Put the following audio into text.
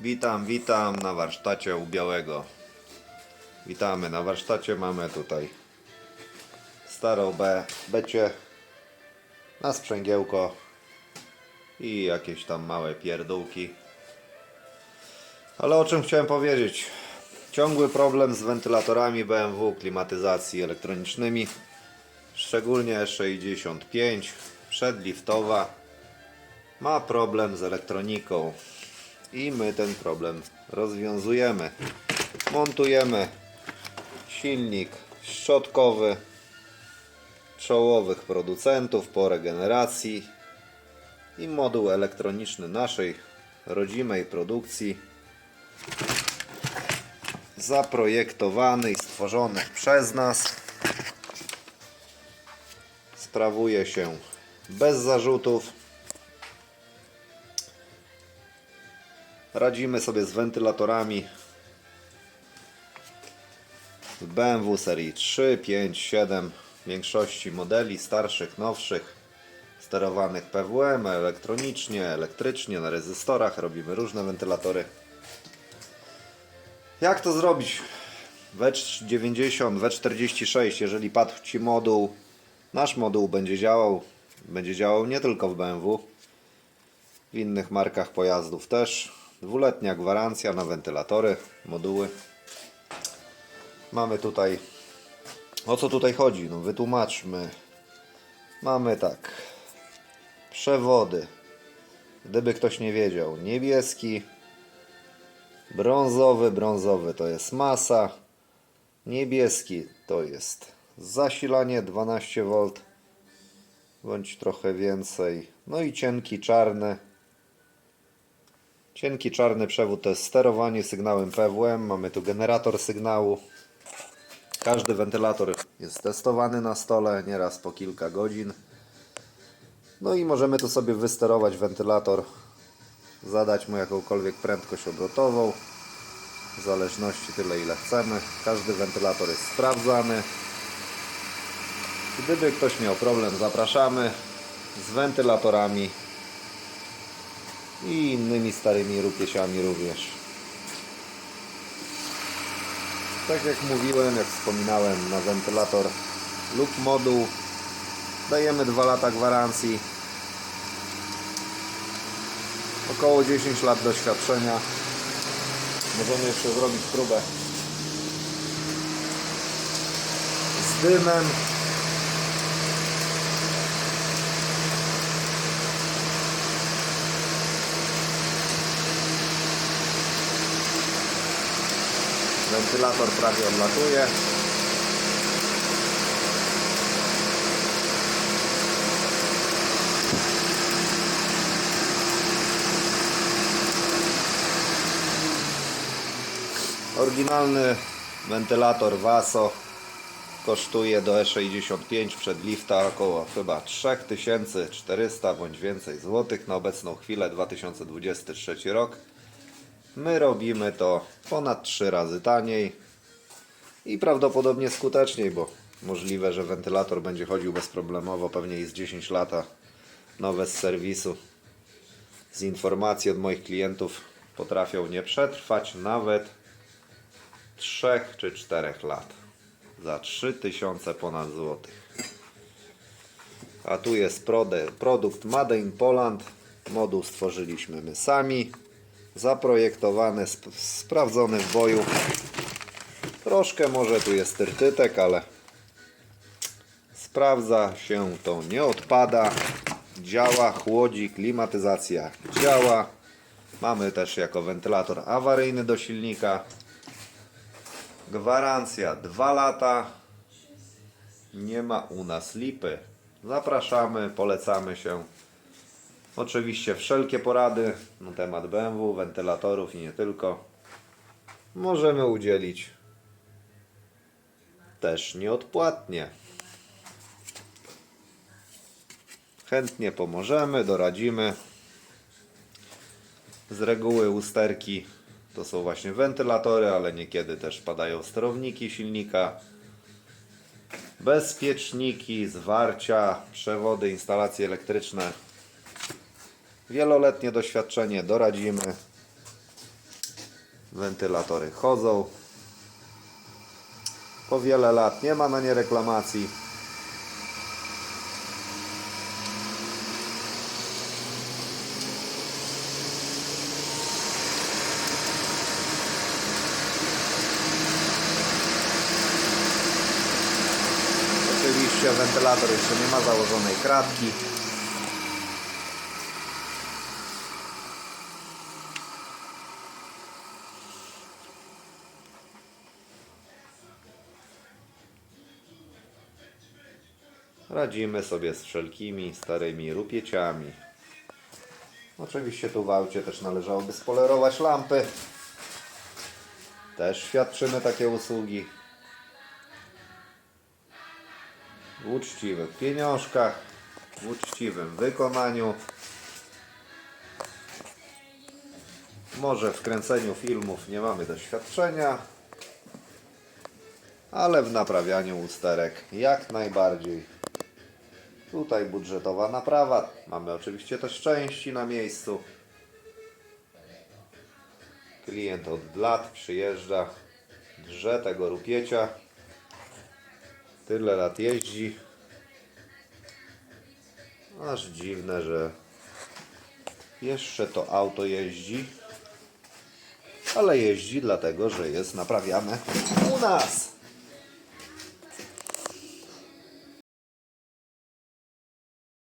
Witam, witam na warsztacie u Białego. Witamy, na warsztacie mamy tutaj starą B, becie na sprzęgiełko i jakieś tam małe pierdółki. Ale o czym chciałem powiedzieć? Ciągły problem z wentylatorami BMW, klimatyzacji elektronicznymi, szczególnie 65 przedliftowa ma problem z elektroniką i my ten problem rozwiązujemy. Montujemy silnik szczotkowy czołowych producentów po regeneracji i moduł elektroniczny naszej rodzimej produkcji zaprojektowany i stworzony przez nas sprawuje się bez zarzutów radzimy sobie z wentylatorami z BMW serii 3, 5, 7 w większości modeli starszych, nowszych sterowanych PWM, elektronicznie, elektrycznie, na rezystorach robimy różne wentylatory jak to zrobić? W90, W46, jeżeli padł Ci moduł, nasz moduł będzie działał, będzie działał nie tylko w BMW, w innych markach pojazdów też. Dwuletnia gwarancja na wentylatory, moduły. Mamy tutaj, o co tutaj chodzi? No wytłumaczmy. Mamy tak, przewody. Gdyby ktoś nie wiedział, niebieski, brązowy, brązowy to jest masa, niebieski to jest zasilanie 12V bądź trochę więcej. No i cienki czarny. Cienki czarny przewód to jest sterowanie sygnałem PWM. Mamy tu generator sygnału. Każdy wentylator jest testowany na stole, nieraz po kilka godzin. No i możemy tu sobie wysterować wentylator, zadać mu jakąkolwiek prędkość obrotową, w zależności tyle ile chcemy. Każdy wentylator jest sprawdzany. Gdyby ktoś miał problem, zapraszamy z wentylatorami i innymi starymi rupiesiami również. Tak jak mówiłem, jak wspominałem, na wentylator lub moduł dajemy 2 lata gwarancji. Około 10 lat doświadczenia. Możemy jeszcze zrobić próbę z dymem. Wentylator prawie odlatuje. Oryginalny wentylator Vaso kosztuje do E65 przed lifta około chyba 3400 bądź więcej złotych na obecną chwilę 2023 rok. My robimy to ponad 3 razy taniej i prawdopodobnie skuteczniej, bo możliwe, że wentylator będzie chodził bezproblemowo, pewnie i z 10 lata nowe z serwisu. Z informacji od moich klientów potrafią nie przetrwać nawet 3 czy 4 lat. Za 3000 ponad złotych. A tu jest produkt Made in Poland. Moduł stworzyliśmy my sami. Zaprojektowany, sp- sprawdzony w boju. Troszkę może tu jest tyrtytek, ale sprawdza się to, nie odpada. Działa, chłodzi, klimatyzacja działa. Mamy też jako wentylator awaryjny do silnika. Gwarancja 2 lata. Nie ma u nas lipy. Zapraszamy, polecamy się. Oczywiście wszelkie porady na temat BMW, wentylatorów i nie tylko możemy udzielić też nieodpłatnie. Chętnie pomożemy, doradzimy. Z reguły usterki to są właśnie wentylatory, ale niekiedy też padają sterowniki silnika. Bezpieczniki, zwarcia, przewody, instalacje elektryczne. Wieloletnie doświadczenie, doradzimy. Wentylatory chodzą. Po wiele lat nie ma na nie reklamacji. Oczywiście wentylator jeszcze nie ma założonej kratki. Radzimy sobie z wszelkimi starymi rupieciami. Oczywiście tu w aucie też należałoby spolerować lampy. Też świadczymy takie usługi. W uczciwych pieniążkach, w uczciwym wykonaniu. Może w kręceniu filmów nie mamy doświadczenia, ale w naprawianiu usterek jak najbardziej. Tutaj budżetowa naprawa. Mamy oczywiście też części na miejscu. Klient od lat przyjeżdża, drze tego rupiecia. Tyle lat jeździ. Aż dziwne, że jeszcze to auto jeździ. Ale jeździ dlatego, że jest naprawiane u nas.